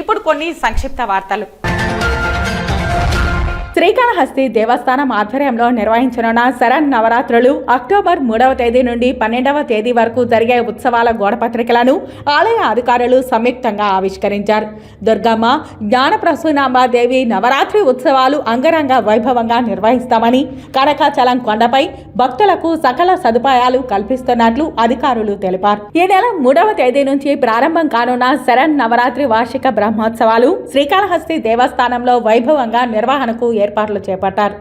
ఇప్పుడు కొన్ని సంక్షిప్త వార్తలు. శ్రీకాళహస్తి దేవస్థానం ఆధ్వర్యంలో నిర్వహించనున్న శరణ్ నవరాత్రులు అక్టోబర్ మూడవ తేదీ నుండి పన్నెండవ తేదీ వరకు జరిగే ఉత్సవాల గోడపత్రికలను ఆలయ అధికారులు సంయుక్తంగా ఆవిష్కరించారు. దుర్గమ్మ జ్ఞానప్రసూనాంబాదేవి నవరాత్రి ఉత్సవాలు అంగరంగ వైభవంగా నిర్వహిస్తామని కనకాచలం కొండపై భక్తులకు సకల సదుపాయాలు కల్పిస్తున్నట్లు అధికారులు తెలిపారు. ఈ నెల మూడవ తేదీ నుంచి ప్రారంభం కానున్న శరణ్ నవరాత్రి వార్షిక బ్రహ్మోత్సవాలు శ్రీకాళహస్తి దేవస్థానంలో వైభవంగా నిర్వహణకు ఏర్పాట్లు చేపట్టారు.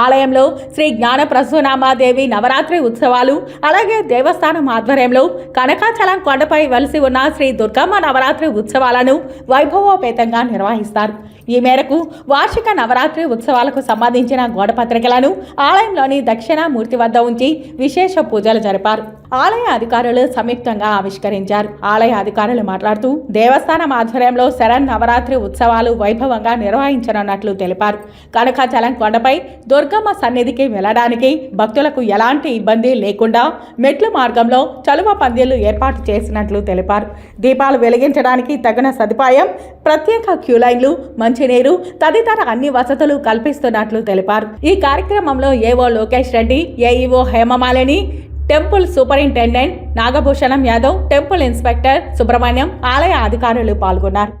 ఆలయంలో శ్రీ జ్ఞాన ప్రసూనామాదేవి నవరాత్రి ఉత్సవాలు అలాగే దేవస్థానం ఆధ్వర్యంలో కనకాచలం కొండపై వలసి ఉన్న శ్రీ దుర్గమ్మ నవరాత్రి ఉత్సవాలను వైభవోపేతంగా నిర్వహిస్తారు. ఈ మేరకు వార్షిక నవరాత్రి ఉత్సవాలకు సంబంధించిన గోడపత్రికలను ఆలయంలోని దక్షిణామూర్తి వద్ద ఉంచి విశేష పూజలు జరిపారు. ఆలయ అధికారులు సంయుక్తంగా ఆవిష్కరించారు. ఆలయ అధికారులు మాట్లాడుతూ దేవస్థానం ఆధ్వర్యంలో శరణ్ నవరాత్రి ఉత్సవాలు వైభవంగా నిర్వహించనున్నట్లు తెలిపారు. కనకాచలం కొండపై దుర్గమ్మ సన్నిధికి వెళ్ళడానికి భక్తులకు ఎలాంటి ఇబ్బంది లేకుండా మెట్ల మార్గంలో చలువ పందిళ్ళు ఏర్పాటు చేసినట్లు తెలిపారు. దీపాలు వెలిగించడానికి తగిన సదుపాయం ప్రత్యేక క్యూ లైన్లు మంచినీరు తదితర అన్ని వసతులు కల్పిస్తున్నట్లు తెలిపారు. ఈ కార్యక్రమంలో EO Lokesh Reddy AEO Hemamalini temple superintendent Nagabhushanam Yadav temple inspector Subrahmanyam ఆలయ అధికారులు పాల్గొన్నారు.